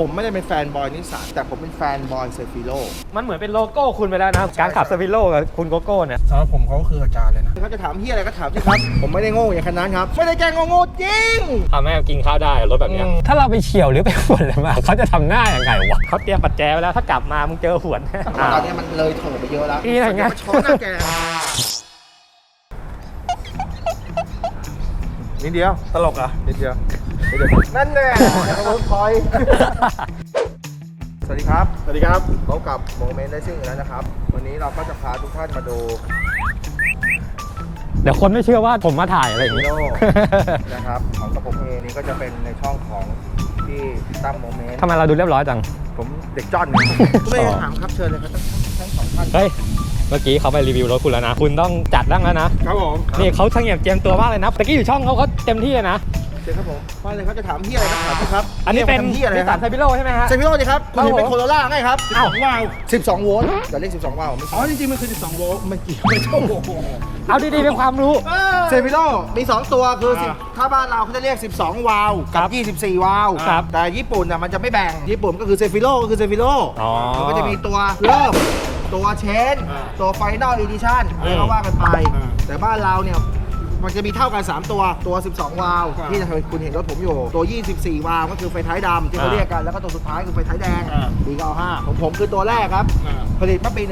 ผมไม่ได้เป็นแฟนบอยนิสสันแต่ผมเป็นแฟนบอยเซฟิโล มันเหมือนเป็นโลโก้คุณไปแล้วนะ การขับสวิโลกับคุณโกโก้เนี่ยสำหรับผมเขาก็คืออาจารย์เลยนะ เขาจะถามเฮียอะไรก็ถามสิครับ ผมไม่ได้โง่อย่างขนาดนั้นครับ ไม่ได้แกล้งโง่ๆจริง ทำให้กินข้าวได้รถแบบเนี้ยอืมถ้าเราไปเฉียวหรือไปหวนอะไรมาเขาจะทำหน้าอย่างไงวะเขาเตรียมปัจแจไว้แล้วถ้ากลับมามึงเจอหวน ตอนนี้มันเลยเถิดไปเยอะแล้วนี่ไงเดี๋ยวมาช้อนหน้าแก นิดเดียวตลกอะนิดเดียวนิดเดียวนั่นแน่เวิร์กพอยต์สวัสดีครับ สวัสดีครับพบกับโมเมนต์ได้ซิ่งอีกแล้วนะครับ วันนี้เราก็จะพาทุกท่านมาดูเดี๋ยวคนไม่เชื่อว่าผมมาถ่ายอะไรอย่างฮีงี้ โร่นะครับของกระผมเองนี่ก็จะเป็นในช่องของที่ตั้มโมเมนต์ทำไมเราดูเรียบร้อยจัง ผมเด็กจ้อนไม่ได้ถามครับเชิญเลยครับทั้งทั้งสองท่าน เฮ้ย เมื่อกี้เขาไปรีวิวรถคุณแล้วนะ คุณต้องจัดบ้างแล้วนะ ครับผมนี่เขาช่างเงียบเจียมตัวมากเลยนะตะกี้อยู่ช่องเขาเขาเต็มที่เลยนะเชิญครับผมว่าเลยเขาจะถามที่อะไรก็ถามสิครับอันนี้เป็นที่อะไรนิสคสัรันบไซบิโลใช่ไหมฮะเซฟิโลสิครับคุณเห็นเป็นครับผมโคโรล่าไงครับอ้าวว้าว12 โวลต์อย่าเรียก12วาล์วไม่อ๋อจริงๆมันคือ 12 โวลต์ไม่เกี่ยวไม่ใช่โอ้โหเอาดีๆเป็นความรู้เซฟิโลมี2ตัวคือสิบอ่าถ้าบ้านเราเขาจะเรียก 12 วาล์วครักับบ24 วาล์วครับแต่ญี่ปุ่นน่ะมันจะไม่แบ่งญี่ปุ่นก็คือเซฟิโลก็คือเซฟิโลอ๋อมันก็จะมีตัวเริ่ม ตัวเชนอ่าตัวไฟนอลอีดิชั่นอะไรก็ว่ากันไป อ่าแต่บ้านเราเนี่ย มันจะมีเท่ากัน 3 ตัวตัว 12 วาล์วอ่าที่คุณเห็นรถผมอยู่ ตัว 24 วาล์วก็คือไฟท้ายดำที่เขาอ่าเรียกกัน แล้วก็ตัวสุดท้ายคือไฟท้ายแดงอ่าปี95ของผมคือตัวแรกครับ อ่าผลิตเมื่อปี 1991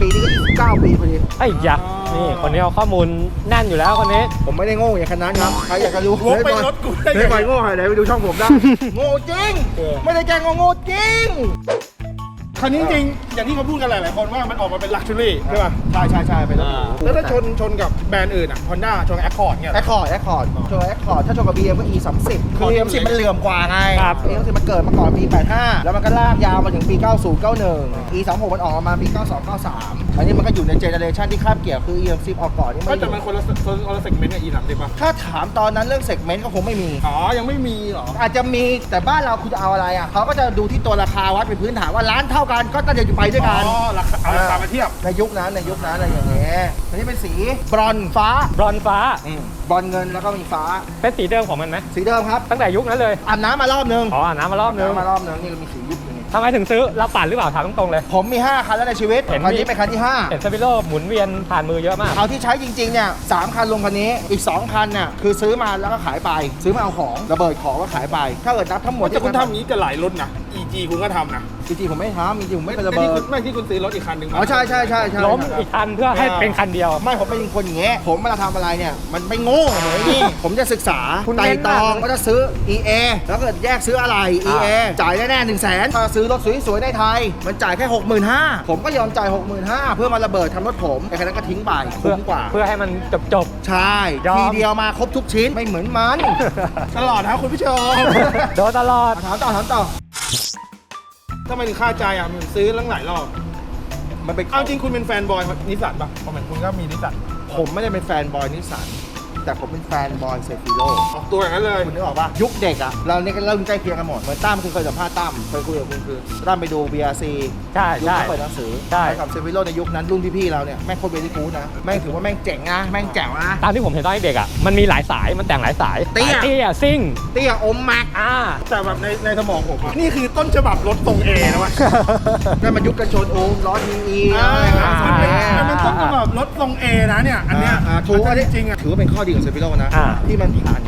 ปีนี้ก็29ปีพอดี ไอ้ยะนี่คนนี้เอาข้อมูลแน่นอยู่แล้วคนนี้ ผมไม่ได้โง่อย่างขนาดนั้นครับ ใครอยากจะรู้วกไปรถกูได้ไงไม่ไปโง่ไหนไปดูช่องผมได้ โง่จริง เออ ไม่ได้แกล้งโง่โง่จริง คันนี้จริงๆอย่างที่เขาพูดกันหลายๆคนว่ามันออกมาเป็นลักชัวรี่ใช่ป่ะใช่ใช่ใช่ไปแล้วแล้วถ้าชนชนกับแบรนด์อื่นอะ Honda ชนกับ Accord เนี่ยแอคคอร์ดแอคคอร์ดชนแอคคอร์ดถ้าชนกับ BM ก็ E 3 0คือ E 3 0มันเหลื่อมกว่าไง ครับ E 3 0มันเกิดมาก่อนปี 85 แล้วมันก็ลากยาวมาถึงปี 90 91 E 3 6มันออกมาปี 92 93 อันนี้มันก็อยู่ในเจเนเรชันที่คาบเกี่ยวคือ E 3 0ออกก่อนนี่ก็ไม่อแต่ยู่มันคนละคนละเซกเมนต์กับ E 3 0ป่ะถ้าถามตอนนั้นเรื่องเซกเมนต์ก็คงไม่มี อ๋อยังไม่มีเหรออาจจะมีแต่บ้านเราคุณจะเอาอะไรอะเขาก็จะดูที่ตัวราคาวัดเป็นพื้นฐานว่าร้านเท่ากันก็น่าจะอยู่ไปด้วยกัน อ๋อราคาเอาราคามาเทียบ ในยุคนั้นในยุคนั้นอะไรอย่างเงี้ยอันนี้เป็นสีบรอนซ์ฟ้าบรอนซ์ฟ้า บรอนซ์เงินแล้วก็มีฟ้า เป็นสีเดิมของมันไหมสีเดิมครับตั้งแต่ยุคนั้นเลยอาบน้ำมารอบนึงอ๋ออาบน้ำมารอบนึงน้ำมารอบนึงนี่มีสียุคอยู่นี่ทำไมถึงซื้อเราปั่นหรือเปล่าถามตรงๆเลย ผมมี 5 คันแล้วในชีวิตเห็นมี คันนี้เป็นคันที่เห็นสวิโลหมุนเวียนผ่านมือเยอะมาก5เอาที่ใช้จริงๆเนี่ยสามคันลงคันนี้อีก 2 คันเนี่ยคือซื้อมาแล้วก็ขายไป ซื้อมาเอาของระเบิดของก็ขายไป ถ้าเกิดนับทั้งหมดแต่คุณทำอย่างนี้กับหลายรุ่นนะ EG คุณก็ทำนะจริงๆผมไม่ทำจริงๆผมไม่เป็นระที่เบิคุดณไม่ที่คุณซื้อรถอีกคันหนึ่งมา อ๋อใช่ใช่ใช่ใช่ ล้มอีกคันเพื่อให้เป็นคันเดียว ไม่ผมเป็นคนอย่างเงี้ยผมเวลาทำอะไรเนี่ย มันไม่โง่เหมือนนี่ ผมจะศึกษาคุณไต่เน้นตมาก องเลยว่าจะซื้อ EA แล้วเกิดแยกซื้ออะไร EA จ่ายแน่ๆหนึ่งแสนถ้าซื้อรถสวยๆในไทย มันจ่ายแค่ 65,000ผมก็ยอมจ่าย 65,000เพื่อมาระเบิดทำรถผมไอ้คันนั้นก็ทิ้งไปเพื่อคุ้มกว่า เพื่อให้มันจบจบ ใช่ยอม ทีเดียวมาครบทุกชิ้นไม่เหมือนมัน ตลอดนะคุณผู้ชม ๆโดนตลอด ถามต่อถามต่อ ทำไมถึงค่าใจอะมันซื้อตั้งหลายรอบ มันเป็นเอาจริงคุณเป็นแฟนบอยนิสสันป่ะเพราะเหมือนคุณก็มีนิสสันผมไม่ได้เป็นแฟนบอยนิสสัน แต่ผมเป็นแฟนบอยเซฟิโลออกตัวอย่างนั้นเลย คุณนึกออกปะยุคเด็กอะเราเนี่ยก็เริ่มใกล้เคียงกันหมดเหมือนตั้มคือเคยสัมภาษณ์ตั้มเคยคุยกับคุณคือตั้มไปดู BRC ใช่ยุคใช่ที่เปิดหนังสือใช่ไปกับเซฟิโลในยุคนั้นรุ่นพี่ๆเราเนี่ยแม่งโคตรเบลี่ฟูดนะแม่งถือว่าแม่งเจ๋งนะแม่งแจ๋วนะ ตามที่ผมเห็นตอนเด็กอะมันมีหลายสายมันแต่งหลายสายเตี้ยสาเตี้ยซิ่งเตี้ยอมแม็กอ่า แต่แบบในในสมองผมอะนี่คือต้นฉบับรถทรงเอนะวะ นั่นมันยุคกันชนโอมล้อทีอีอ่าอะไรอย่างเงี้ยมันเป็นมันเป็นต้นฉบับรถทรงเอนะเนี่ยอันเนี้ยอ่าถูกอันนี้จริงๆอะถือว่าเป็นข้อดีของเซฟิโลนะ อ่าที่มันผ่าน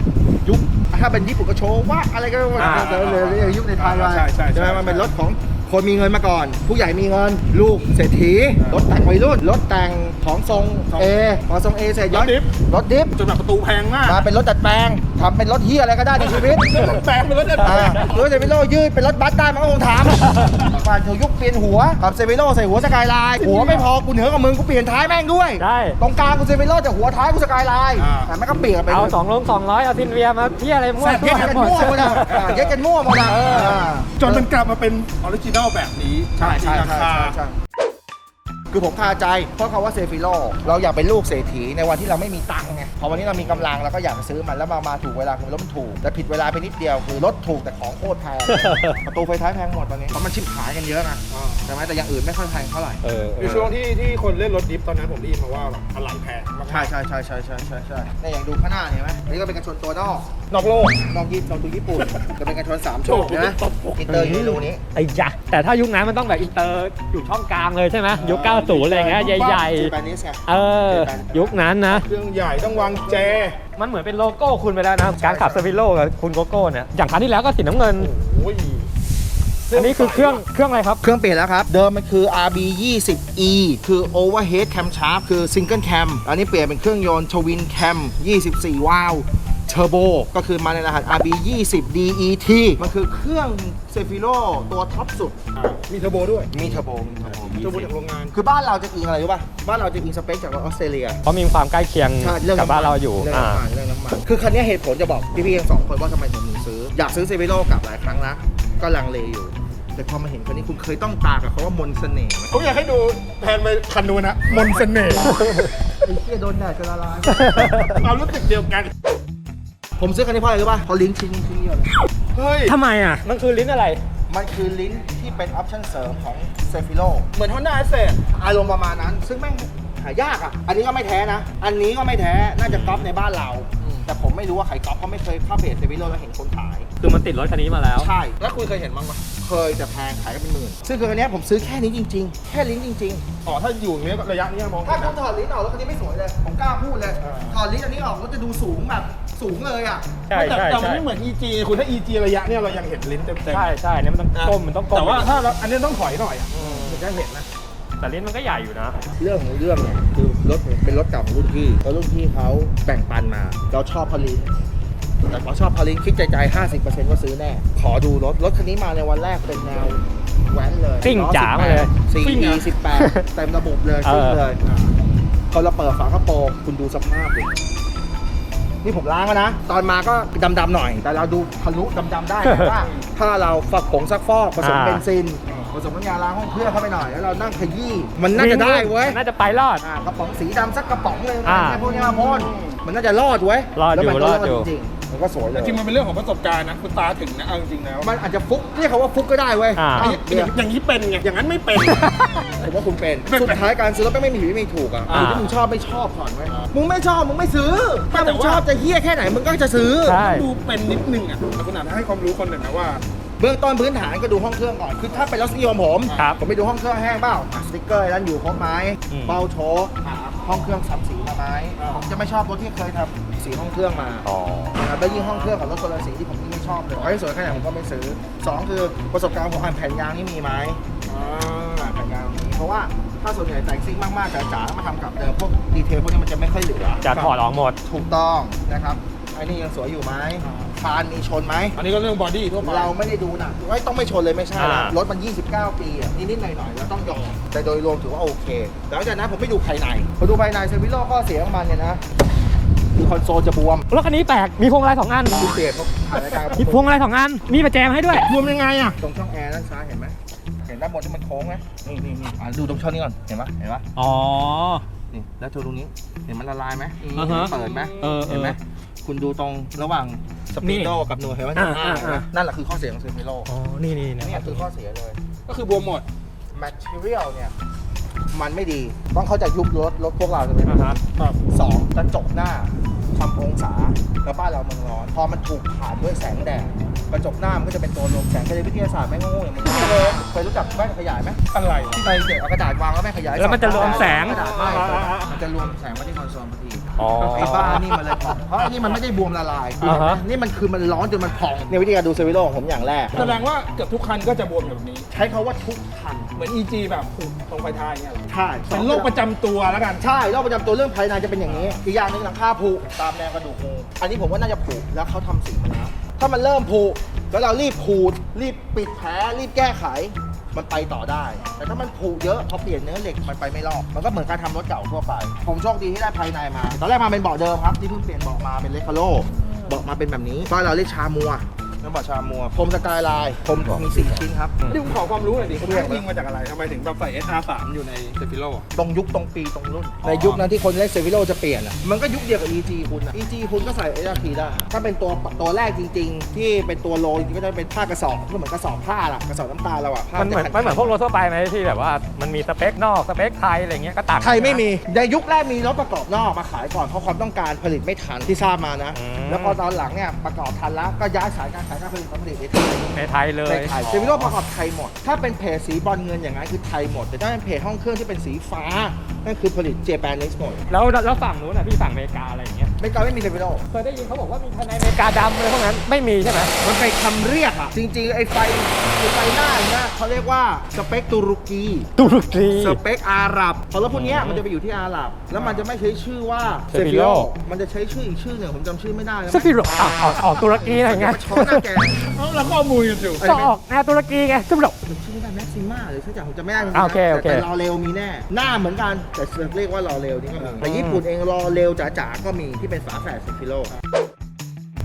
ยุค ถ้าเป็นญี่ปุ่นก็โชว์ว่าอะไรก็ว่าอ่าเลยเลยเลยยุคในไทยมาใช่ใช่ใช่ ไหมมันเป็นรถของ คนมีเงินมาก่อน ผู้ใหญ่มีเงิน ลูกเศรษฐีรถแต่งวัยรุ่นรถแต่งของทรงทรงเอพอทรงเอเสร็จย้อนรถดิฟ รถดิฟจนแบบประตูแพงมากมาเป็นรถดัดแปลงทำเป็นรถเฮียอะไรก็ได้ในชีวิต แปลงเป็นรถดัดแปลอ่างหรือเซฟิโลยืดเป็นรถบัสได้มันก็คงทำมาถึงยุคเปลี่ยนหัวกับเซฟิโลใส่หัวสกายไลน์หัวไม่พอกูเหนือกับมึงกูเปลี่ยนท้ายแม่งด้วย ได้ ตรงกลางกูเซฟิโลแต่หัวท้ายกูสกายไลน์แต่มันก็เปลี่ยนไปเอาสองลงสองร้อยเอาซินเวียมาเที่ยอะไรมั่วเย็ดกันมั่วหมดอะอ่าเย็ดกันมั่วหมดอะเอออ่าจนมันกลับมาเป็นออริจินัลแบบนี้ใช่ใช่ราใช่คาใช่คือผมคาใจเพราะคำว่าเซฟิโลเราอยากเป็นลูกเศรษฐีในวันที่เราไม่มีตังค์ไงพอวันนี้เรามีกำลังเราก็อยากจะซื้อมันแล้วมามาถูกเวลาคือรถมันถูกแต่ผิดเวลาไปนิดเดียวคือรถถูกแต่ของโคตรแพง ประตูไฟท้ายแพงหมดตอนนี้เพราะมันชิบหายกันเยอะนะใช่ไหมแต่อย่างอื่นไม่ค่อยแพงเท่าไหร่เออเอคืออช่วงที่ที่คนเล่นรถดิฟตอนนั้นผมได้ยินมาว่าแบบอะไรแพงมากๆใช่ใช่ใช่ใช่ใช่ใช่ใช่เนี่ยอย่างดูข้างหน้าเห็นไหมนี่ก็เป็นกันชนตัวนอกนอกโลก นอกญี่ปุ่นตัวญี่ปุ่น จะเป็นกันชนสามโชคนะอินเตอร์อยู่ในรูนี้ ไอ้ยะแต่ถ้ายุคนั้นมันต้องแบบอินเตอร์อยู่ช่องกลางเลยใช่ไหมยุค90อะไรอย่างเงี้ยใหญ่เจแปนิสไงๆ เออ ยุคนั้นนะ เครื่องใหญ่ต้องวางแจ มันเหมือนเป็นโลโก้คุณไปแล้วนะ การขับสวิโลกับคุณโกโก้เนี่ย อย่างครั้งที่แล้วก็สีน้ำเงิน โอ้ยอันนี้คือเครื่องเครื่องอะไรครับ เครื่องเปลี่ยนแล้วครับ เดิมมันคือ RB 20 E คือ Overhead Cam Sharp คือ Single Cam อันนี้เปลี่ยนเป็นเครื่องยนต์ Twin Cam 24 วาล์วเทอร์โบก็คือมาในรหัส RB 20 DET มันคือเครื่องเซฟิโ o ตัวท็อปสุดอ่ามีเทอร์โบด้วย มีเทอร์โบมีเทอร์โบเทอร์โบจากโรงงาน คือบ้านเราจะอิงอะไรรู้ป่ะ บ้านเราจะอิงสเปคจากออสเตรเลีย เพราะมีความใกล้เคียงใช่เรื่องกับบ้านเราอยู่เรื่องอ่าน้ำมันเรื่องน้ำมัน คือคันนี้เหตุผลจะบอกพี่ๆทั้งสองคนว่าทำไมผมถึงซื้อ อยากซื้อเซฟิโ o กลับหลายครั้งนะก็ลังเลอยู่แต่พอมาเห็นคันนี้คุณเคยต้องตากับเขาว่ามนต์เสน่ห์ไหมผมอยากให้ดูแทนไปคันนู้นนะ มนต์เสน่ห์ไอ้เหี้ยโดนแดดจะละลายเอารู้สึกเดียวกัน ผมซื้อคันนี้เพราะอะไรรู้ป่ะเพราะลิ้นชิ้นนี้ชิ้นเดียวเลยเฮ้ย ทำไมอะ มันคือลิ้นอะไร มันคือลิ้นที่เป็นออปชั่นเสริมของเซฟิโ o เหมือนฮอนด้าเซตอารมณ์ประมาณนั้น ซึ่งแม่งหายากอะ อันนี้ก็ไม่แท้นะ อันนี้ก็ไม่แท้ น่าจะก๊อปในบ้านเรา แต่ผมไม่รู้ว่าใครก๊อปเพราะไม่เคยเข้าเพจเซฟิโ o แล้วเห็นคนขาย คือมันติดรถคันนี้มาแล้ว ใช่ แล้วคุณเคยเห็นบ้างปะ เคยแต่แพงขายกันเป็นหมื่น ซึ่งคือคันนี้ผมซื้อแค่นี้จริง ๆ แค่ลิ้นจริงอ๋อถ้าอยู่อย่างเนี้ยระยะนี้มองๆเห็ถ้านคุนะ ณถอดลิ้นออกแล้วคันนี้ไม่สวยเลย ผมกล้าพูดเลยอ่าถอดลิ้นอันนี้ออกก็จะดูสูงแบบสูงเลยอะ ใช่แต่ใช่แต่มันใช่ไม่เหมือน EG คุณถ้า EG ระยะเนี่ยเรายังเห็นลิ้นเต็มๆใช่ใช่เนี่ยมันต้องก้มมันต้องก้มแต่ว่าถ้าเราอันนี้ต้องถอยหน่อยอะถึงจะเห็นนะ แต่ลิ้นมันก็ใหญ่อยู่นะ เรื่องของเรื่องเนี่ยคือรถเนี่ยเป็นรถเก่าของรุ่นพี่แล้วรุ่นพี่เขาแบ่งปันมา เราชอบพอลิน แต่พอชอบพอลินคิดใจใจๆ50%ว่าซื้อแน่ ขอดูรถ รถคันนี้มาในวันแรกเป็นแนวแว้นเลยซิ่งจ๋ามาเลย4ซิ่ง e อะ18เต็มระบบเลยเออซิ่งเลยพอเราเปิดฝากระโปรงคุณดูสภาพดินี่ผมล้างแล้วนะ ตอนมาก็ดำๆหน่อย แต่เราดูทะลุดำๆได้นะว่าถ้าเราฝักผงซักฟอกผสมอ่าเบนซินผสมน้ำยาล้างห้องเครื่องเข้าไปหน่อย แล้วเรานั่งขยี้มันน่าจะได้เว้ยน่าจะไปรอดอ่ากระป๋องสีดำสักกระป๋องเลยอ่าแค่พวกนี้มาพ่นมันน่าจะรอดเว้ยรอดอยู่แล้วมันก็รอดอยู่จริงๆ มันก็สวยเลยจริงๆมันเป็นเรื่องของประสบการณ์นะคุณตาถึงนะเอาจริงๆแล้วมันอาจจะฟุกเรียกเขาว่าฟุกก็ได้เว้ยอ่าอะอย่างเดี๋ยวอย่างนี้เป็นไงอย่างนั้นไม่เป็น ผมว่าคุณเป็นสุดท้ายการซื้อรถไม่มีผิดไม่มีถูกอะอ่า อยู่ที่มึงชอบไม่ชอบก่อนเว้ยมึงไม่ชอบมึงไม่ซื้อถ้าแต่มึงว่าชอบจะเฮี้ยแค่ไหนมึงก็จะซื้อ ใช่ ดูเป็นนิดนึงอะคุณอาจจะให้ความรู้คนหนึ่งนะว่า เบื้องต้นพื้นฐานก็ดูห้องเครื่องก่อน คือถ้าเป็นรถนิยมผม ครับผมไปดูห้องเครื่องแห้งเปล่าอะสติ๊กเกอร์นั้นอยู่ครบไหมอืม เบ้าโชคอะห้องเครื่องซับสีมาไหมอ่าผมจะไม่ชอบรถที่เคยทำ สีห้องเครื่องมาอ๋อนะครับแล้วยิ่งห้องเครื่องของรถคนละสีที่ผมยิ่งไม่ชอบเลยเอาให้สวยแค่ไหนผมก็ไม่ซื้อสองคือประสบการณ์ผมอ่านแผ่นยางนี่มีไหมอ่านแผ่นยางมีเพราะว่าถ้าส่วนใหญ่แต่งซิ่งมากๆจ๋าๆแล้วมาทำกับเดิมพวกดีเทลพวกนี้มันจะไม่ค่อยเหลือจะถอดออกหมดถูกต้องนะครับไอ้นี่ยังสวยอยู่ไหมคานมีชนไหม อันนี้ก็เรื่องบอดี้ทั่วไปเราไม่ได้ดูหนะว่าต้องไม่ชนเลยไม่ใช่นะอ่ารถมัน 29 ปีอะนิดๆหน่อยๆแล้วต้องยอมแต่โดยรวมถือว่าโอเคแต่หลังจากนั้นผมไม่ดูภายในพอดูภายในเซอร์วิโลข้อเสียของมันเนี่ยนะ คือคอนโซลจะบวมรถคันนี้แปลกมีพวงมาลัยสองอันคุณเปลี่ยนเพราะถ่ายรายการกับผมมีพวงมาลัยสองอันมีประแจมาให้ด้วยรวมยังไงอะตรงช่องแอร์ด้านซ้ายเห็นไหมเห็นด้านบนที่มันโค้งไหมนี่นี่นี่อะดูตรงช่องนี้ก่อนเห็นไหมเห็นไหมอ๋อ นี่แล้วดูตรงนี้เห็นมันละลายไหมอ่าฮะ เปิดไหมเออเออ เห็นไหมคุณดูตรงระหว่างสปีดโดกับหน่วยเห็นไหมอ่าอ่าอ่า นั่นแหละคือข้อเสียของเซฟิโลอ๋อนี่นี่นะนี่คือข้อเสียเลย ก็คือบวมหมด material เนี่ย มันไม่ดี ต้องเข้าใจยุครถรถพวกเราจะเป็นอ่าฮะ ครับสองกระจกหน้า ทำองศาแล้วบ้านเราเมืองร้อน พอมันถูกผ่านด้วยแสงแดดกระจกหน้ามันก็จะเป็นตัวลมแสงก็เลยวิทยาศาสตร์ไม่งโง่ๆอย่างมึงเลยเคยรู้จักแว่นขยายไหมอะไร ที่ไปเด็กเอากระดาษวางแล้วแม่งขยายแล้วมันจะรวมแสง กระดาษไม่อ่าอ่าอ่ามันจะรวมแสงมาที่คอนโซลพอดีอ๋อ ไอ้บ้านี่มันเลยพองเพราะอันนี้มันไม่ได้บวมละลายอ่าฮะ นี่มันคือมันร้อนจนมันพองในวิธีการดูเซอร์วิโลของผมอย่างแรก แสดงว่าเกือบทุกคันก็จะบวมแบบนี้ ใช้คาว่าทุกคันเหมือน EG แบบผูกตรงไฟท้ายเนี่ยเหรอใช่ เป็นโรคประจำตัวแล้วกัน ใช่โรคประจำตัวเรื่องภายในจะเป็นอย่างนี้ อีกอย่างหนึ่งหลังคาผุตามแนวกระดูกงูอันนี้ผมว่าน่าจะผุแล้วเขาทำสีมาแล้วถ้ามันเริ่มผุแล้วเรารีบขูด รีบปิดแผลรีบแก้ไข มันไปต่อได้ แต่ถ้ามันผุเยอะพอเปลี่ยนเนื้อเหล็กมันไปไม่รอดมันก็เหมือนการทำรถเก่าทั่วไป ผมโชคดีที่ได้ภายในมา ตอนแรกมาเป็นเบาะเดิมครับที่เพิ่งเปลี่ยนเบาะมาเป็นเลคาโลเบาะมาเป็นแบบนี้ตอนเราเรียกชามัว น้ำบอชามัวพรมสกายไลน์พรมมีสี่ชิ้นครับนี่ผมขอความรู้หน่อยดิเขายิงมาจากอะไรทำไมถึงแบบใส่ SR3 อยู่ในเซฟิโลตรงยุคตรงปีตรงรุ่นอ๋อในยุคนั้นที่คนเล่นเซฟิโลจะเปลี่ยนอะมันก็ยุคเดียวกับ EG คุณอะ EG คุณก็ใส่ SRT ได้ ถ้าเป็นตัวตัวแรกจริง ๆ ที่เป็นตัวโลจริงๆก็จะเป็นผ้ากระสอบก็เหมือนกระสอบผ้าล่ะกระสอบน้ำตาลเราอะผ้ามันเหมือนจะมันเหมือนพวกรถทั่วไปไหมที่แบบว่ามันมีสเปคนอกสเปคไทยอะไรเงี้ยก็ต่างกันไทยไม่มีในยุคแรกมีรถประกอบนอกมาขายก่อนเพราะความต้องการผลิตไม่ทันที่ทราบมานะอืมแล้วพอตอนหลังเนี่ยประกอบทันแล้วก็ย้ายสายการขายการผลิตมาผลิตในไทยในไทยเลยในไทยเซฟิโลประกอบไทยหมด ถ้าเป็นเพจสีบอลเงินอย่างนั้นคือไทยหมด แต่ถ้าเป็นเพจห้องเครื่องที่เป็นสีฟ้า นั่นคือผลิตเจแปนนิสหมด แล้วแล้วฝั่งนู้นนะพี่ฝั่งอเมริกาอะไรอย่างเงี้ย ไม่ก็ไม่มีเซฟิโลเคยได้ยินเขาบอกว่ามีภายในอเมริกาดำเลยพวกนั้นไม่มีใช่ไหมมันเป็นคำเรียกอะจริงๆไอ้ไฟไอ้ไฟหน้าเนี่ยเขาเรียกว่าสเปคตุรกีตุรกีสเปคอาหรับเพราะรถพวกเนี้ยมันจะไปอยู่ที่อาหรับ แล้วมันจะไม่ใช้ชื่อว่า Sefiro มันจะใช้ชื่ออีกชื่อหนึ่งผมจำชื่อไม่ได้แล้วสฟิโรออกออกออกตุรกีอะไรอย่าเงี้ยมาช้อนหน้าแกเอ้าแล้วข้อมูลกันอยู่ก็ออกแนวตุรกีไงสฟิโรผมชื่อไม่ได้แม็กซิม่าหรือชื่ออย่างผมจะไม่ได้จริงๆอ่านะโอเคโอเคแต่แต่รอเร็วมีแน่ หน้าเหมือนกันแต่เรียกว่ารอเร็วนี่ก็มีแต่ญี่ปุ่นเองรอเร็วจ๋าๆก็มีที่เป็นฝาแฝดเซฟิโล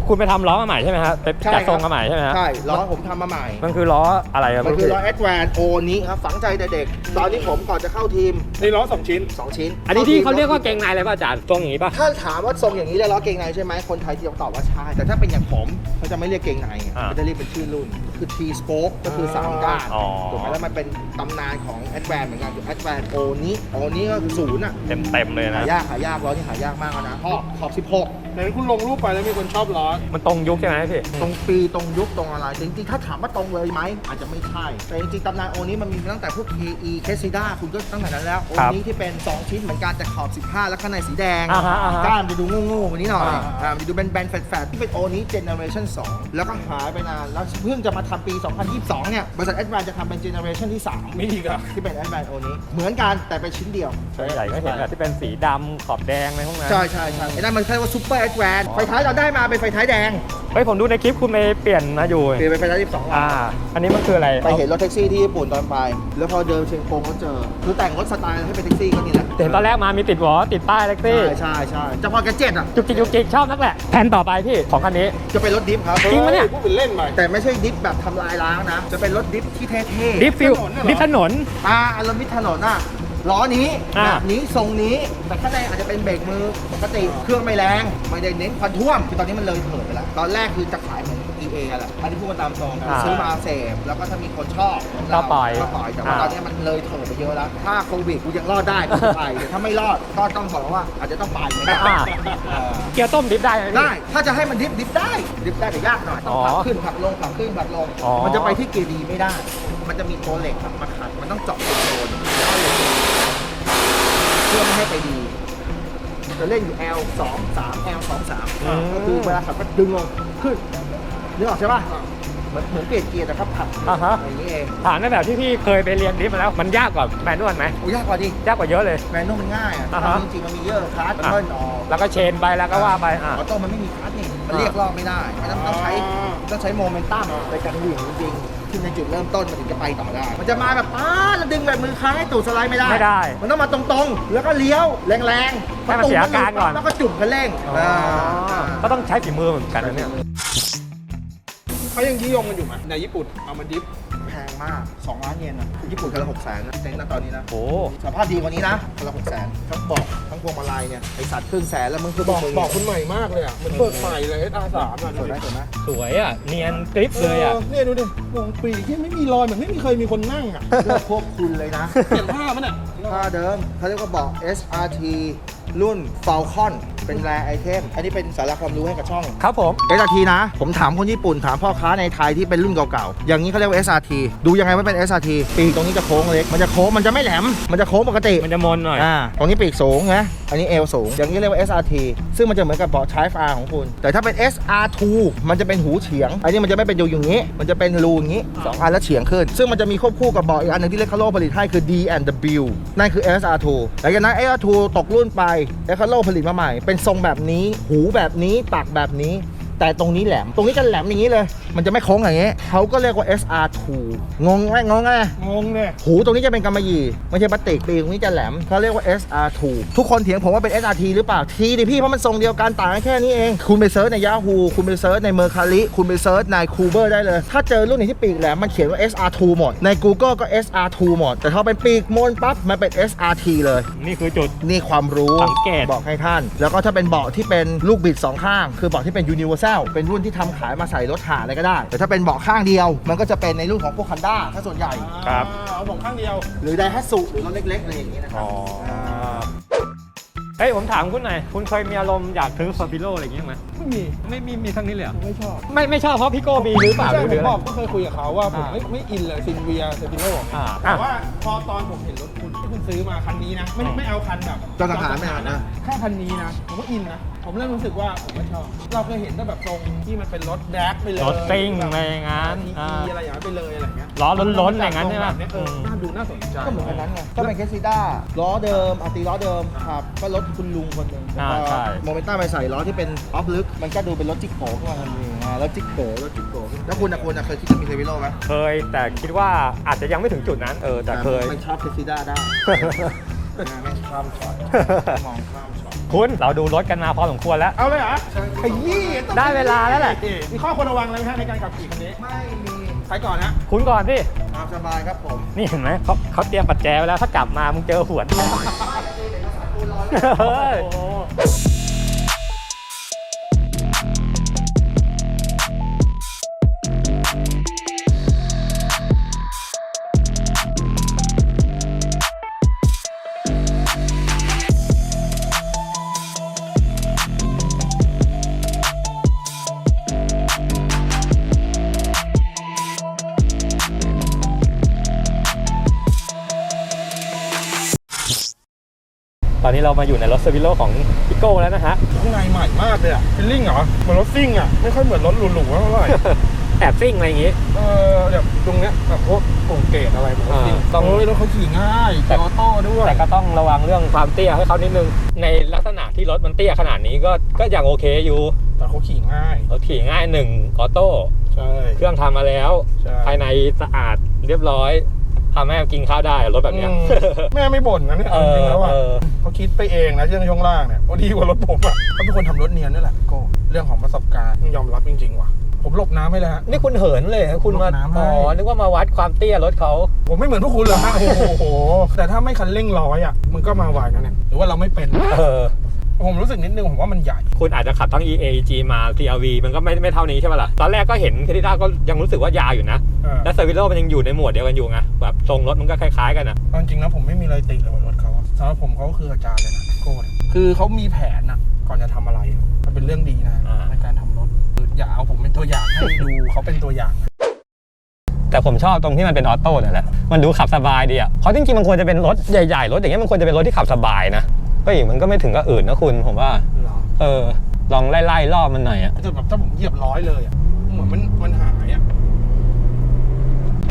คุณไปทำล้อมาใหม่ใช่ไหมฮะไปจัดทรงมาใหม่ใช่ไหมฮะใช่ล้อผมทำมาใหม่ มันคือล้ออะไรครับมันคือพี่ล้อแอดแวนโอนี้ครับฝังใจแต่เด็ก ตอนนี้ผมก่อนจะเข้าทีมนี่ล้อสองชิ้น 2 ชิ้น อันนี้ที่เขาเรียกว่าเกงในเลยป่ะอาจารย์ทรงอย่างนี้ป่ะถ้าถามว่าทรงอย่างนี้ได้ล้อเกงในใช่ไหมคนไทยจะตอบว่าใช่แต่ถ้าเป็นอย่างผมเขาจะไม่เรียกเกงในไงอ่าเขาจะเรียกเป็นชื่อรุ่น คือ T spoke ก็คือ 3 ก้านอ๋อ ถูกไหมแล้วมันเป็นตำนานของแอดแวนเหมือนกันคือแอดแวนโอนี้โอนี้ก็คือศูนย์อะเต็มเต็มๆเลยนะ หายากหายากล้อที่หายากมากแล้วนะขอบขอบ16ไหนคุณลงรูปไปแล้วมีคนชอบล้อมันตรงยุคใช่ไหมพี่ตรงปีตรงยุคตรงอะไรจริงๆ ถ้าถามว่าตรงเลยไหมอาจจะไม่ใช่ แต่จริงๆตำนานโอนี้มันมีตั้งแต่พวก KE เคซิด้าคุณก็ตั้งแต่นั้นแล้วโอครับนี้ที่เป็น 2 ชิ้นเหมือนกันแต่ขอบ 15 แล้วข้างในสีแดงอ่าฮะอ่าฮะ ก้านมันจะดูโง่ๆกว่านี้หน่อยอ่าอ่ามันจะดูเป็นแบนๆแฟดๆที่เป็นโอนี้เจเนอเรชัน2แล้วก็หายไปนานแล้วเพิ่งจะมาทำปี 2022 เนี่ย บริษัทแอดวานจะทำเป็นเจเนอเรชันที่มีอีกเหรอะ3ที่เป็นแอดวานโอนี้ เหมือนกันแต่เป็นชิ้นเดียวใหญ่ก็เห็นแบบที่เป็นสีดำขอบแดงอะไรพวกนั้นใช่ใช่ใช่ไอ้นั่นมันเรียกว่าซูเปอร์แอดวานไฟท้ายเราได้มาเป็นไฟท้ายแดงเฮ้ยผมดูในคลิปคุณไปเปลี่ยนมาอยู่เปลี่ยนเป็นไฟท้าย12อ่า อันนี้มันคืออะไรไปเห็นรถแท็กซี่ที่ญี่ปุ่นตอนไป แล้วพอเดินเชียงกงก็เจอคือแต่งรถสไตล์ให้เป็นแท็กซี่ก็นี่แหละเห็นตอนแรกมามีติดหวอติดป้ายแท็กซี่ใช่ใช่ใช่เฉพาะแกดเจ็ตอะจุกจิกจุกจิกชอบนักแหละแผนต่อไปพี่ของคันนี้จะเป็นรถดิฟครับจริงปะเนี่ยพูดเป็นเล่นไปแต่ไม่ใช่ดิฟแบบทำลายล้างนะ จะเป็นรถดิฟที่เท่ๆดิฟฟิลถนนน่ะเหรอดิฟถนน อ่าอารมณ์มิดถนนอะล้อนี้อ่า แบบนี้ทรงนี้แต่ข้างในอาจจะเป็นเบรกมือปกติเครื่องไม่แรง ไม่ได้เน้นควันท่วมคือตอนนี้มันเลยเถิดไปแล้วตอนแรกคือจะขายเหมือน EA แหละอันนี้พูดมาตามตรงนะอ่าซื้อมาเสพแล้วก็ถ้ามีคนชอบก็ปล่อยก็ปล่อยแต่ว่าอ่า ตอนนี้มันเลยเถิดไปเยอะแล้ว ถ้าโควิดกูยังรอดได้กูจะไปแต่ถ้าไม่รอดก็ต้องบอกว่า อาจจะต้องไปเหมือนกันอ่าเออ เกียร์ต้มดิฟได้ไหมพี่ ได้ ถ้าจะให้มันดิฟดิฟได้ ดิฟได้แต่ยากหน่อย ต้องผลักอ๋อขึ้นผลักลงผลักขึ้นผลักลง อ๋อ มันจะไปที่เกียร์ดีไม่ได้ มันจะมีตัวเหล็กมาขัด มันต้องเจาะเป็นโซนแล้วเอาเหล็กเพื่อไม่ให้ไปดี จะเล่นอยู่ L 2 3 L 2 3ก็คือเวลาขับก็ดึงลงขึ้น นึกออกใช่ป่ะเหมือนเหมือนเปลี่ยนเกียร์แต่ครับผลักอ่าฮะ อย่างนี้เองถามในแบบที่พี่เคยไปเรียนดิฟมาแล้วมันยากกว่าแมนนวลไหมโอ้ยากกว่าดิยากกว่าเยอะเลย แมนนวลมันง่ายอะอ่าฮะ จริงๆมันมีเยอะคลาสเบิ้ลออก แล้วก็เชนไปแล้วก็ว่าไปอะ ออโต้มันไม่มีคลัตช์นี่ มันเรียกรอบไม่ได้มันต้องต้องใช้อ๋อต้องใช้โมเมนตัมในการเหวี่ยงจริงๆที่ในจุดเริ่มต้นมันถึงจะไปต่อได้ มันจะมาแบบป้าดแล้วดึงแบบมือค้างให้ตูดสไลด์ไม่ได้ ไม่ได้ มันต้องมาตรงๆ แล้วก็เลี้ยวแรงๆให้มันเสียอาการก่อน แล้วก็จุ่มคันเร่งอ๋อก็ต้องใช้ฝีมือเหมือนกันนะเนี่ย เขายังนิยมกันอยู่ไหมในญี่ปุ่นเอามาดิฟแพงมาก 2 ล้านเยนอะญี่ปุ่นคันละหกแสนนะเต็นท์นะตอนนี้นะโอ้สภาพดีกว่านี้นะคันละหกแสนทั้งเบอกทั้งพวงมาลัยเนี่ยไอสัตว์ครึ่งแสนแล้วมึงคือบอกมึงบอกคุณใหม่มากเลยอะเหมือนเปิดใหม่เลย SR3 อะสวยไหมสวยไหมสวยอะ เนียนกริปเลยอะเนี่ยดูดิวงปีที่ไม่มีรอยเหมือนไม่มีเคยมีคนนั่งอะเลือกพวกคุณเลยนะ เปลี่ยนผ้ามันอะผ้าเดิมเขาเรียกว่าเบอก SRT รุ่น Falcon เป็นแรไอเทม อันนี้เป็นสาระความรู้ให้กับช่อง ครับผม SRT นะ ผมถามคนญี่ปุ่นถามพ่อค้าในไทยที่เป็นรุ่นเก่าๆ อย่างนี้เขาเรียกว่า SRT ดูยังไงว่าเป็น SRT ปีกตรงนี้จะโค้งเล็ก มันจะโค้งมันจะไม่แหลม มันจะโค้งปกติ มันจะมนหน่อย อ่า ตรงนี้ปีกสูงนะ อันนี้เอวสูง อย่างนี้เรียกว่า SRT ซึ่งมันจะเหมือนกับเบาะ Type R ของคุณ แต่ถ้าเป็น SR2 มันจะเป็นหูเฉียง อันนี้มันจะไม่เป็นอยู่อย่างนี้ มันจะเป็นรูอย่างนี้สองอันแล้วเฉียงขึ้น ซึ่งมันจะมีควบคู่กับเบาะอีกอันหนึงที่เลคาโลผลิตให้คือ D and W นั่นคือ SR2 หลังจากนั้น SR2 ตกรุ่นไปเลคาโลผลิตมาใหม่เป็นทรงแบบนี้ หูแบบนี้ปากแบบนี้ แต่ตรงนี้แหลม ตรงนี้จะแหลมอย่างนี้เลย มันจะไม่โค้งอย่างนี้เขาก็เรียกว่า SR2 งงไหมงงไหมงงเลยหูตรงนี้จะเป็นกำมะหยี่ไม่ใช่พลาสติกปีกตรงนี้จะแหลมเขาเรียกว่า SR2 ทุกคนเถียงผมว่าเป็น SRT หรือเปล่าทีดิพี่เพราะมันทรงเดียวกันต่างกันแค่นี้เอง คุณไปเซิร์ชใน Yahoo คุณไปเซิร์ชใน Mercari คุณไปเซิร์ชใน Kuber ได้เลย ถ้าเจอรุ่นไหนที่ปีกแหลมมันเขียนว่า SR2 หมดใน Google ก็ SR2 หมด แต่ถ้าเป็นปีกมนปั๊บมันเป็น SRT เลยนี่คือจุดนี่ความรู้สังเกตบอกให้ท่าน แล้วก็ถ้าเป็นเบาะที่เป็นลูกบิดสองข้าง คือเบาะที่เป็น universal เป็นรุ่นที่ทำขายมาใส่รถหาอะไรก็ได้ แต่ถ้าเป็นเบาะข้างเดียว มันก็จะเป็นในรุ่นของพวกคันด้าถ้าส่วนใหญ่ ครับ อ่าเอาผมข้างเดียว หรือไดฮัตสุหรือรถเล็กๆอะไรอย่างนี้นะครับอ๋อเฮ้ยผมถามคุณหน่อย คุณเคยมีอารมณ์อยากซื้อฟอร์บิโลอะไรอย่างเงี้ยไหมไม่มี ไม่มีมีทั้งนี้เลยเหรอไม่ชอบไม่ไม่ชอบเพราะพี่โก้มีหรือเปล่าหใช่รือผหรือมอะไรบอกก็เคยคุยกับเขาว่าผมอ่า ไม่ไม่อินเลยซินเวียเซติโลอ่าแต่อะ ว่าพอตอนผมเห็นรถคุณที่คุณซื้อมาคันนี้นะ ไม่อืมไม่เอาคันแบบจอทหารไม่เอานะ แค่คันนี้นะ ผมก็อินนะ ผมเริ่มรู้สึกว่าผมไม่ชอบ เราเคยเห็นแต่แบบทรงที่มันเป็นรถแดกไปเลยรถซิ่งอะไรอย่างงั้นทีอ่าอะไรอย่างนั้นไปเลยอะไรอย่างเงี้ยล้อล้นๆอย่างนั้นใช่ไหมแบบเนี้ยเอออืมน่าดูน่าสนใจ ก็เหมือนกันนั้นไงก็เป็นเคสซิด้าล้อเดิมอาตีล้อเดิมครับก็รถคุณลุงคนหนึ่งอ่าใช่ โมเมนต้าไปใส่ล้อที่เป็นออฟลึก มันก็ดูเป็นรถจิกโก้ขึ้นมาทันทีอ่ารถจิกโก้รถจิกโก้แล้วคุณนะคุณนะเคยคิดจะมีเทวิโลไหมเคยแต่คิดว่าอาจจะยังไม่ถึงจุดนั้น เออแต่เคยมันชอบเคสซิด้าได้ ไม่ข้ามช็อตมองข้ามช็อต คุณเราดูรถกันมาพอสมควรแล้ว เอาเลยเหรอขยี้ต้องได้เวลาแล้วแหละ มีข้อควรระวังอะไรไหมฮะในการขับขี่คันนี้ ไม่มีใครก่อนนะคุณก่อนสิตามสบายครับผม นี่เห็นไหมเขาเขาเตรียมปัจแจไว้แล้วถ้ากลับมามึงเจอหวนเฮ้ยโอ้โห ตอนนี้เรามาอยู่ในรถเซอร์วิโลของพิโก้แล้วนะฮะ ข้างในใหม่มากเลยอะเป็นลิ่งเหรอ เหมือนรถซิ่งอะไม่ค่อยเหมือนรถหรูๆเท่าไหร่ แอบซิ่งอะไรอย่างงี้ เออแบบตรงเนี้ยแบบพวกโกงเกตอะไรเหมือนรถซิ่งอ่าต้องเฮ้ยรถเขาขี่ง่ายแต่เกียร์ออโต้ด้วยแต่ก็ต้องระวังเรื่องความเตี้ยให้เขานิดนึง ในลักษณะที่รถมันเตี้ยขนาดนี้ก็ก็ยังโอเคอยู่แต่เขาขี่ง่าย รถขี่ง่ายหนึ่งออโต้ใช่ เครื่องทำมาแล้ว ใช่ภายในสะอาดเรียบร้อย ทำให้กินข้าวได้รถแบบเนี้ยอืมแม่ไม่บ่นนะเนี่ยเอจอริงๆแล้วอะเออเขาคิดไปเองนะเรื่องช่วงล่างเนี่ยพอดีกว่ารถผมอะเขาเป็นคนทำรถเนียนด้วยแหละโก็เรื่องของประสบการณ์ต้องยอมรับจริงๆว่ะผมหลบน้ำให้แล้วฮะนี่คุณเหินเลยคุณมาลดน้ำให้อ๋อนึกว่ามาวัดความเตี้ยรถเขาผมไม่เหมือนพวกคุณเลยฮะโอ้โหแต่ถ้าไม่คันเร่งร้อยอะมันก็มาไหวนะเนี่ยหรือว่าเราไม่เป็นเออ ผมรู้สึกนิดนึงผมว่ามันใหญ่ คุณอาจจะขับทั้ง EA G มา TRV มันก็ไม่ไม่เท่านี้ใช่ไหมล่ะ ตอนแรกก็เห็นเคทิด้าก็ยังรู้สึกว่ายาวอยู่นะ เออและเซอร์วิโลมันยังอยู่ในหมวดเดียวกันอยู่ไงแบบทรงรถมันก็คล้ายๆกันอะเอาจริงๆนะผมไม่มีอะไรติเลยกับรถเขาอะสำหรับผมเขาก็คืออาจารย์เลยนะโก้เนี่ยคือเขามีแผนอะก่อนจะทำอะไรอะมันเป็นเรื่องดีนะอ่า ในการทำรถคืออย่าเอาผมเป็นตัวอย่างให้ดูเขาเป็นตัวอย่าง แต่ผมชอบตรงที่มันเป็นออโต้เนี่ยแหละ มันดูขับสบายดีอะ เพราะจริงๆ มันควรจะเป็นรถใหญ่ๆ รถอย่างเงี้ยมันควรจะเป็นรถที่ขับสบายนะ เฮ้ยมันก็ไม่ถึงกับอื่นนะคุณผมว่า เหรอเออ ลองไล่ๆรอบมันหน่อยอะแต่แบบถ้าผมเหยียบร้อยเลยอะเหมือนมันมันหายอะ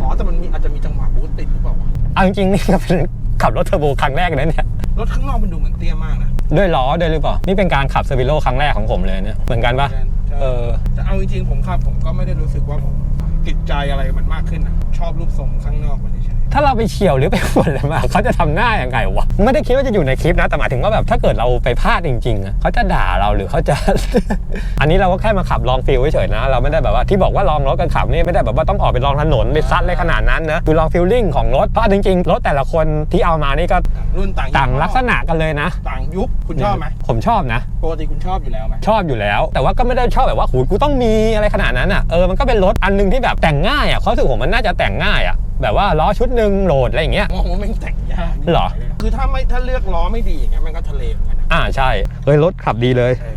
อ๋อแต่มันมีอาจจะมีจังหวะบูสต์ติดหรือเปล่าวะเอาจริงๆนี่ก็เป็นขับรถเทอร์โบครั้งแรกเลยเนี่ย รถข้างนอกมันดูเหมือนเตี้ยมากนะด้วยล้อด้วยหรือเปล่า นี่เป็นการขับเซอร์วิโลครั้งแรกของผมเลยเนี่ย เหมือนกันปะใช่เออ แต่เอาจริงๆผมขับผมก็ไม่ได้รู้สึกว่าผมติดใจอะไรมันมากขึ้นนะชอบรูปทรงข้างนอกมันเฉย ถ้าเราไปเฉียวหรือไปขวนอะไรมาเขาจะทำหน้าอย่างไงวะไม่ได้คิดว่าจะอยู่ในคลิปนะแต่หมายถึงว่าแบบถ้าเกิดเราไปพลาดจริงๆอะเขาจะด่าเราหรือเขาจะ อันนี้เราก็แค่มาขับลองฟิลเฉยๆนะ เราไม่ได้แบบว่าที่บอกว่าลองรถกันขับนี่ไม่ได้แบบว่าต้องออกไปลองถนนไปซัดเลยขนาดนั้นนะคือลองฟิลลิ่งของรถเพราะจริงๆรถแต่ละคนที่เอามานี่ก็ๆรุ่นต่างต่างลักษณะกันเลยนะ ต่างยุคคุณชอบไหมผมชอบนะปกติคุณชอบอยู่แล้วไหมชอบอยู่แล้ว แต่ว่าก็ไม่ได้ชอบแบบว่าหูยกูต้องมีอะไรขนาดนั้นอะเออมันก็เป็นรถอันหนึงที่แบบแต่งง่ายอะเขามรู้สึกผมมันน่าจะแต่งง่ายอะ แบบว่าล้อชุดหนึ่งโหลดอะไรอย่างเงี้ยมองว่าแม่งแต่งยากเหรอ คือถ้าไม่ถ้าเลือกล้อไม่ดีอย่างเงี้ยมันก็ทะเลเหมือนกันนะอ่าใช่เฮ้ยรถขับดีเลย เออ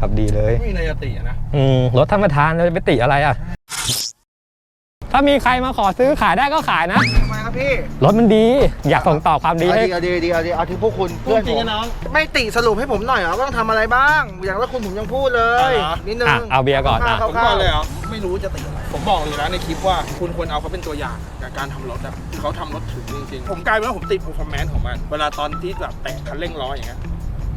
ขับดีเลย ไม่มีอะไรจะติอะนะอืมรถธรรมทานเราจะไปติอะไรอะ ถ้ามีใครมาขอซื้อขายได้ก็ขายนะ ทำไมครับพี่รถมันดี อยากส่งต่อความดีเอาให้ดีเอาดีเอาดีเอาดีเอาที่พวกคุณพูเพื่ดอนจริงผมนะน้อง ไม่ติสรุปให้ผมหน่อยเหรอว่าต้องทำอะไรบ้าง อย่างแล้วคุณผมยังพูดเลยเอาเหรอ นิดนึงอะเอาเบียร์ก่อนอะคผมร่าวๆบอกเลยเหรอ ไม่รู้จะติอะไร ผมบอกเลยนะในคลิปว่าคุณควรเอาเขาเป็นตัวอย่างกับการทำรถอะเขาทำรถถึงจริงๆ ผมกลายเป็นว่าผมติด performance ของมัน เวลาตอนที่แบบแตะคันเร่งร้ออย่างเงี้ย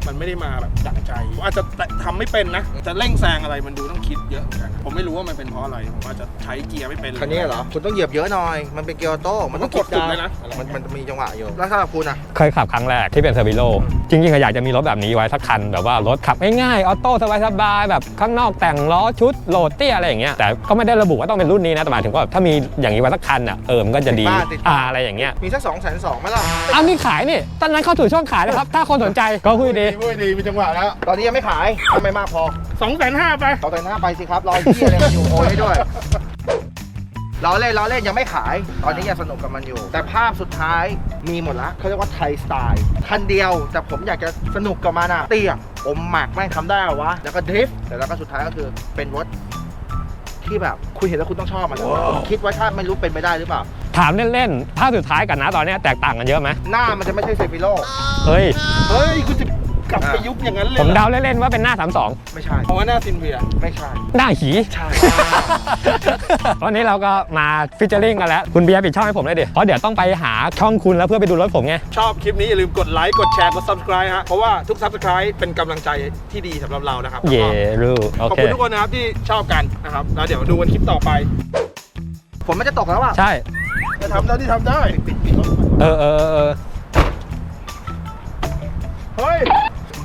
มันไม่ได้มาแบบดั่งใจผมอาจจะทำไม่เป็นนะ จะเร่งแซงอะไรมันดูต้องคิดเยอะเหมือนกันผมไม่รู้ว่ามันเป็นเพราะอะไร ผมอาจจะใช้เกียร์ไม่เป็นคันนี้เหรอ คุณต้องเหยียบเยอะหน่อย มันเป็นเกียร์ออโต้ มันต้องกดมันต้องกดดาวเลยนะ มันมันจะมีจังหวะอยู่ แล้วสำหรับคุณอะ เคยขับครั้งแรกที่เป็นเซอร์วิโล จริงๆก็อยากจะมีรถแบบนี้ไว้สักคัน แบบว่ารถขับง่ายๆ ออโต้สบายๆ แบบข้างนอกแต่งล้อชุดโหลดเตี้ยอะไรอย่างเงี้ย แต่ก็ไม่ได้ระบุว่าต้องเป็นรุ่นนี้นะ แต่หมายถึงว่าถ้ามีอย่างนี้ไว้สักคันอะ เออ มันก็จะดีติดบ้านติดบ้านอ่าอะไรอย่างเงี้ย มีสักสองแสนสองไหมล่ะอ้าวนี่ขายนี่ตอนนั้นเข้าสู่ช่วงขายนะครับ ถ้าคนสนใจก็คุยดีพูดดีมีจังหวะแล้วตอนนี้ยังไม่ขายทำไม่มากพอสองแสนห้าไปเอาแต่หน้าไปสิครับรอเยี่ยอะไรกันอยู่โอนให้ด้วยล้อเล่นล้อเล่นยังไม่ขาย ตอนนี้ยังสนุกกับมันอยู่ แต่ภาพสุดท้ายมีหมดละเขาเรียกว่าไทยสไตล์คันเดียว แต่ผมอยากจะสนุกกับมันอะเตี้ยอมหมักแม่งทำได้เหรอวะ แล้วก็ดริฟต์แต่แล้วก็สุดท้ายก็คือเป็นรถที่แบบคุณเห็นแล้วคุณต้องชอบมันผมคิดว่าถ้าไม่รู้เป็นไปได้หรือเปล่า ถามเล่นๆภาพสุดท้ายกันนะตอนเนี้ยแตกต่างกันเยอะไหมหน้ามันจะไม่ใช่เซฟิโลเฮ้ย เฮ้ยคุณจะ กลับไปยุคอย่างนั้นเลยผมเหรอเดาเล่นๆว่าเป็นหน้า 32 ไม่ใช่เพราะว่าหน้าซินเวียไม่ใช่ หน้าหีใช่ วันนี้เราก็มาฟิชเจอริงกันแล้ว คุณเบียร์ปิดช่องให้ผมเลยดิเพราะเดี๋ยวต้องไปหาช่องคุณแล้วเพื่อไปดูรถผมไง ชอบคลิปนี้อย่าลืมกดไลค์ กดแชร์ กด subscribe ฮะ เพราะว่าทุก subscribe เป็นกำลังใจที่ดีสำหรับเรานะครับเย่รู้โอขอบเคคุณทุกคนนะครับที่ชอบกันนะครับ แล้วเดี๋ยวดูกันคลิปต่อไปผมมันจะตกแล้วอะใช่ จะทำได้ที่ทำได้ปิดปิดรถเออเออเออเออเฮ้ย